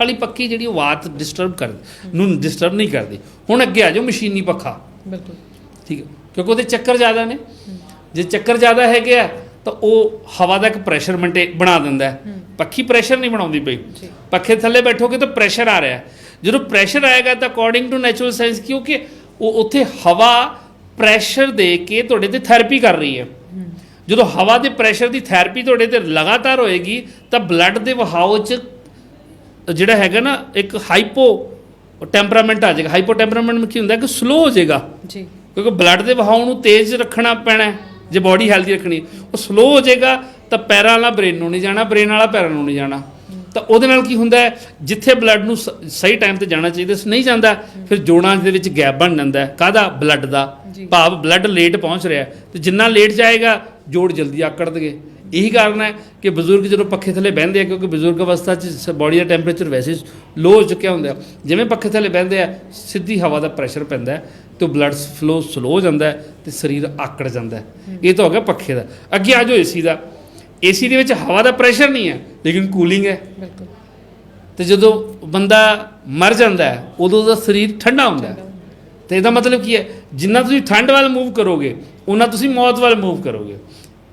ਵਾਲੀ ਪੱਖੀ ਜਿਹੜੀ ਉਹ ਵਾਤ ਡਿਸਟਰਬ ਕਰ ਨੂੰ ਡਿਸਟਰਬ ਨਹੀਂ ਕਰਦੀ। ਹੁਣ ਅੱਗੇ ਆ ਜਾਓ ਮਸ਼ੀਨੀ ਪੱਖਾ। ਬਿਲਕੁਲ। ਠੀਕ ਹੈ ਕਿਉਂਕਿ ਉਹਦੇ ਚੱਕਰ ਜ਼ਿਆਦਾ ਨੇ। ਜੇ ਚੱਕਰ ਜ਼ਿਆਦਾ ਹੈਗੇ ਆ ਤਾਂ ਉਹ ਹਵਾ ਦਾ ਇੱਕ ਪ੍ਰੈਸ਼ਰ ਮੇਨਟੇ ਬਣਾ ਦਿੰਦਾ ਪੱਖੀ ਪ੍ਰੈਸ਼ਰ ਨਹੀਂ ਬਣਾਉਂਦੀ ਪਈ। ਪੱਖੇ ਥੱਲੇ ਬੈਠੋਗੇ ਤਾਂ ਪ੍ਰੈਸ਼ਰ ਆ ਰਿਹਾ। ਜਦੋਂ ਪ੍ਰੈਸ਼ਰ ਆਏਗਾ ਤਾਂ ਅਕੋਰਡਿੰਗ ਟੂ ਨੈਚੁਰਲ ਸਾਇੰਸ ਕਿਉਂਕਿ ਉਹ ਉੱਥੇ ਹਵਾ ਪ੍ਰੈਸ਼ਰ ਦੇ ਕੇ ਤੁਹਾਡੇ ਤੇ ਥੈਰੇਪੀ ਕਰ ਰਹੀ ਹੈ। ਜਦੋਂ ਹਵਾ ਦੇ ਪ੍ਰੈਸ਼ਰ ਦੀ ਥੈਰੇਪੀ ਤੁਹਾਡੇ ਤੇ ਲਗਾਤਾਰ ਹੋਏਗੀ ਤਾਂ ਬਲੱਡ ਦੇ ਵਹਾਓ 'ਚ ਜਿਹੜਾ ਹੈਗਾ ਨਾ ਇੱਕ ਹਾਈਪੋ ਟੈਂਪਰਾਮੈਂਟ ਆ ਜਾਏਗਾ। ਹਾਈਪੋ ਟੈਂਪਰਾਮੈਂਟ ਕੀ ਹੁੰਦਾ ਕਿ ਸਲੋ ਹੋ ਜਾਏਗਾ। ਜੀ। ਕਿਉਂਕਿ ਬਲੱਡ ਦੇ ਵਹਾਅ ਨੂੰ ਤੇਜ਼ ਰੱਖਣਾ ਪੈਣਾ ਜੇ ਬਾਡੀ ਹੈਲਦੀ ਰੱਖਣੀ। ਉਹ ਸਲੋ ਹੋ ਜਾਏਗਾ ਤਾਂ ਪੈਰਾਂ ਵਾਲਾ ਬ੍ਰੇਨ ਨੂੰ ਨਹੀਂ ਜਾਣਾ ਬ੍ਰੇਨ ਵਾਲਾ ਪੈਰਾਂ ਨੂੰ ਨਹੀਂ ਜਾਣਾ। ਤਾਂ ਉਹਦੇ ਨਾਲ ਕੀ ਹੁੰਦਾ ਜਿੱਥੇ ਬਲੱਡ ਨੂੰ ਸਹੀ ਟਾਈਮ ਤੇ ਜਾਣਾ ਚਾਹੀਦਾ ਸੀ ਨਹੀਂ ਜਾਂਦਾ ਫਿਰ ਜੋੜਾਂ ਦੇ ਵਿੱਚ ਗੈਪ ਬਣ ਜਾਂਦਾ ਕਾਹਦਾ? ਬਲੱਡ ਦਾ। ਭਾਵ ਬਲੱਡ ਲੇਟ ਪਹੁੰਚ ਰਿਹਾ ਤੇ ਜਿੰਨਾ ਲੇਟ ਜਾਏਗਾ ਜੋੜ ਜਲਦੀ ਆਕੜਦਗੇ ਇਹੀ ਕਾਰਨ ਹੈ ਕਿ ਬਜ਼ੁਰਗ ਜਦੋਂ ਪੱਖੇ ਥੱਲੇ ਬਹਿੰਦੇ ਆ ਕਿਉਂਕਿ ਬਜ਼ੁਰਗ ਅਵਸਥਾ 'ਚ ਬਾਡੀ ਦਾ ਟੈਂਪਰੇਚਰ ਵੈਸੇ ਲੋ ਹੋ ਚੁੱਕਿਆ ਹੁੰਦਾ। ਜਿਵੇਂ ਪੱਖੇ ਥੱਲੇ ਬਹਿੰਦੇ ਆ ਸਿੱਧੀ ਹਵਾ ਦਾ ਪ੍ਰੈਸ਼ਰ ਪੈਂਦਾ ਤੇ ਬਲੱਡ ਫਲੋ ਸਲੋ ਹੋ ਜਾਂਦਾ ਤੇ ਸਰੀਰ ਆਕੜ ਜਾਂਦਾ ਇਹ ਤਾਂ ਹੋ ਗਿਆ ਪੱਖੇ ਦਾ। ਅੱਗੇ ਆ ਜਾਓ ਏਸੀ ਦਾ। ਏਸੀ ਦੇ ਵਿੱਚ ਹਵਾ ਦਾ ਪ੍ਰੈਸ਼ਰ ਨਹੀਂ ਹੈ ਲੇਕਿਨ ਕੂਲਿੰਗ ਹੈ। ਬਿਲਕੁਲ। ਤੇ ਜਦੋਂ ਬੰਦਾ ਮਰ ਜਾਂਦਾ ਹੈ ਉਦੋਂ ਦਾ ਸਰੀਰ ਠੰਡਾ ਹੁੰਦਾ ਤੇ ਇਹਦਾ ਮਤਲਬ ਕੀ ਹੈ? ਜਿੰਨਾ ਤੁਸੀਂ ਠੰਡ ਵੱਲ ਮੂਵ ਕਰੋਗੇ ਉਹਨਾਂ ਤੁਸੀਂ ਮੌਤ ਵੱਲ ਮੂਵ ਕਰੋਗੇ।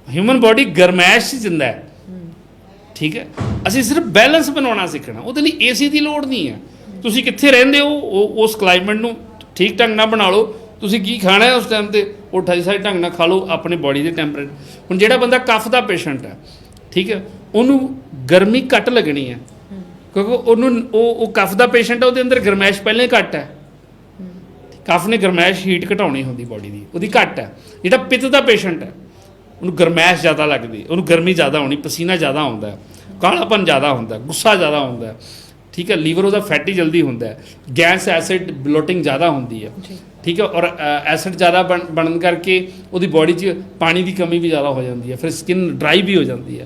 ਹਿਊਮਨ ਬਾਡੀ ਗਰਮੈਸ਼ 'ਚ ਜਿੰਦਾ ਹੈ। ਠੀਕ ਹੈ? ਅਸੀਂ ਸਿਰਫ ਬੈਲੈਂਸ ਬਣਾਉਣਾ ਸਿੱਖਣਾ। ਉਹਦੇ ਲਈ ਏਸੀ ਦੀ ਲੋੜ ਨਹੀਂ ਹੈ। ਤੁਸੀਂ ਕਿੱਥੇ ਰਹਿੰਦੇ ਹੋ, ਉਹ ਉਸ ਕਲਾਈਮੇਟ ਨੂੰ ਠੀਕ ਢੰਗ ਨਾਲ ਬਣਾ ਲਓ। ਤੁਸੀਂ ਕੀ ਖਾਣਾ ਹੈ ਉਸ ਟਾਈਮ ਤੇ? ਉਹ ਠਾਈ ਸਾਈ ਢੰਗ ਨਾਲ ਖਾ ਲਓ ਆਪਣੇ ਬਾਡੀ ਦੇ ਟੈਂਪਰੇਚਰ ਹੁਣ ਜਿਹੜਾ ਬੰਦਾ ਕਫ ਦਾ ਪੇਸ਼ੈਂਟ ਹੈ, ਠੀਕ ਹੈ? ਉਹਨੂੰ ਗਰਮੀ ਘੱਟ ਲੱਗਣੀ ਹੈ। ਕਿਉਂਕਿ ਉਹਨੂੰ ਉਹ ਉਹ ਕਫ ਦਾ ਪੇਸ਼ੈਂਟ ਹੈ, ਉਹਦੇ ਅੰਦਰ ਗਰਮੈਸ਼ ਪਹਿਲਾਂ ਹੀ ਘੱਟ ਹੈ। ਕਫ ਨੇ ਗਰਮੈਸ਼ ਹੀਟ ਘਟਾਉਣੀ ਹੁੰਦੀ ਬਾਡੀ ਦੀ। ਉਹਦੀ ਘੱਟ ਹੈ। ਜਿਹੜਾ ਪਿੱਤ ਦਾ ਪੇਸ਼ੈਂਟ ਹੈ ਉਹਨੂੰ ਗਰਮੈਸ਼ ਜ਼ਿਆਦਾ ਲੱਗਦੀ ਉਹਨੂੰ ਗਰਮੀ ਜ਼ਿਆਦਾ ਹੋਣੀ ਪਸੀਨਾ ਜ਼ਿਆਦਾ ਆਉਂਦਾ ਕਾਲਾਪਨ ਜ਼ਿਆਦਾ ਹੁੰਦਾ ਗੁੱਸਾ ਜ਼ਿਆਦਾ ਹੁੰਦਾ। ਠੀਕ ਹੈ ਲੀਵਰ ਉਹਦਾ ਫੈਟੀ ਜਲਦੀ ਹੁੰਦਾ ਗੈਸ ਐਸਿਡ ਬਲੋਟਿੰਗ ਜ਼ਿਆਦਾ ਹੁੰਦੀ ਹੈ ਠੀਕ ਹੈ ਔਰ ਐਸਿਡ ਜ਼ਿਆਦਾ ਬਣ- ਬਣਨ ਕਰਕੇ ਉਹਦੀ ਬਾਡੀ 'ਚ ਪਾਣੀ ਦੀ ਕਮੀ ਵੀ ਜ਼ਿਆਦਾ ਹੋ ਜਾਂਦੀ ਹੈ ਫਿਰ ਸਕਿਨ ਡਰਾਈ ਵੀ ਹੋ ਜਾਂਦੀ ਹੈ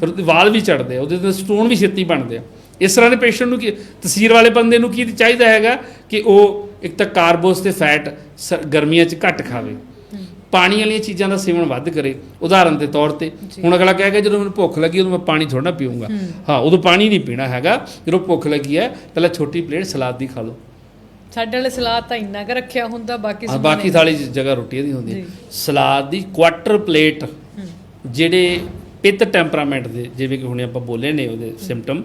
ਫਿਰ ਉਹਦੇ ਵਾਲ ਵੀ ਚੜਦੇ ਆ ਉਹਦੇ ਤੇ ਸਟੋਨ ਵੀ ਛੇਤੀ ਬਣਦੇ ਆ ਇਸ ਤਰ੍ਹਾਂ ਦੇ ਪੇਸ਼ੈਂਟ ਨੂੰ ਕੀ ਤਸੀਰ ਵਾਲੇ ਬੰਦੇ ਨੂੰ ਕੀ ਚਾਹੀਦਾ ਹੈਗਾ ਕਿ ਉਹ ਇੱਕ ਤਾਂ ਕਾਰਬੋਸ ਤੇ ਫੈਟ ਗਰਮੀਆਂ 'ਚ ਘੱਟ ਖਾਵੇ ਪਾਣੀ ਵਾਲੀਆਂ ਚੀਜ਼ਾਂ ਦਾ ਸੇਵਨ ਵੱਧ ਕਰੇ ਉਦਾਹਰਨ ਦੇ ਤੌਰ ਤੇ। ਹੁਣ ਅਗਲਾ ਕਹੇਗਾ ਜਦੋਂ ਮੈਨੂੰ ਭੁੱਖ ਲੱਗੀ ਉਦੋਂ ਮੈਂ ਪਾਣੀ ਥੋੜਾ ਪੀਊਂਗਾ। ਹਾਂ। ਉਦੋਂ ਪਾਣੀ ਨਹੀਂ ਪੀਣਾ ਹੈਗਾ ਜਦੋਂ ਭੁੱਖ ਲੱਗੀ ਹੈ ਪਹਿਲਾਂ ਛੋਟੀ ਪਲੇਟ ਸਲਾਦ ਦੀ ਖਾ ਲਓ। ਸਾਡੇ ਵਾਲੇ ਸਲਾਦ ਤਾਂ ਇੰਨਾ ਕੁ ਰੱਖਿਆ ਹੁੰਦਾ ਬਾਕੀ ਸਮਾਨ ਬਾਕੀ। ਥਾਲੀ ਜਗ੍ਹਾ ਰੋਟੀ ਦੀ ਹੁੰਦੀ। ਸਲਾਦ ਦੀ ਕੁਆਟਰ ਪਲੇਟ ਜਿਹੜੇ ਪਿੱਤ ਟੈਂਪਰਾਮੈਂਟ ਦੇ ਜਿਵੇਂ ਕਿ ਹੁਣੇ ਆਪਾਂ ਬੋਲੇ ਨੇ ਉਹਦੇ ਸਿੰਪਟਮ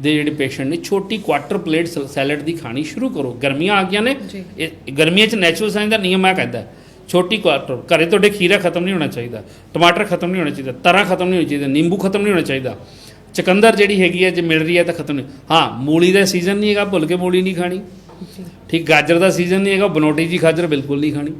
ਦੇ ਜਿਹੜੇ ਪੇਸ਼ੈਂਟ ਨੇ ਛੋਟੀ ਕੁਆਟਰ ਪਲੇਟ ਸੈਲਡ ਦੀ ਖਾਣੀ ਸ਼ੁਰੂ ਕਰੋ। ਗਰਮੀਆਂ ਆ ਗਈਆਂ ਨੇ ਗਰਮੀਆਂ 'ਚ ਨੈਚੁਰਲ ਸਾਇੰਸ ਦਾ ਨਿਯਮ ਆ ਕਹਿੰਦਾ ਛੋਟੀ ਕੁਆਟਰ। ਘਰੇ ਤੁਹਾਡੇ ਖੀਰਾ ਖਤਮ ਨਹੀਂ ਹੋਣਾ ਚਾਹੀਦਾ ਟਮਾਟਰ ਖਤਮ ਨਹੀਂ ਹੋਣਾ ਚਾਹੀਦਾ ਤਰਾ ਖਤਮ ਨਹੀਂ ਹੋਣਾ ਚਾਹੀਦਾ ਨਿੰਬੂ ਖਤਮ ਨਹੀਂ ਹੋਣਾ ਚਾਹੀਦਾ। ਚਕੰਦਰ ਜਿਹੜੀ ਹੈਗੀ ਹੈ ਜੇ ਮਿਲ ਰਹੀ ਹੈ ਤਾਂ ਖਤਮ ਨਹੀਂ। ਹਾਂ ਮੂਲੀ ਦਾ ਸੀਜ਼ਨ ਨਹੀਂ ਹੈਗਾ ਭੁੱਲ ਕੇ ਮੂਲੀ ਨਹੀਂ ਖਾਣੀ। ਠੀਕ ਗਾਜਰ ਦਾ ਸੀਜ਼ਨ ਨਹੀਂ ਹੈਗਾ ਬਨੋਟੀ ਜੀ ਗਾਜਰ ਬਿਲਕੁਲ ਨਹੀਂ ਖਾਣੀ।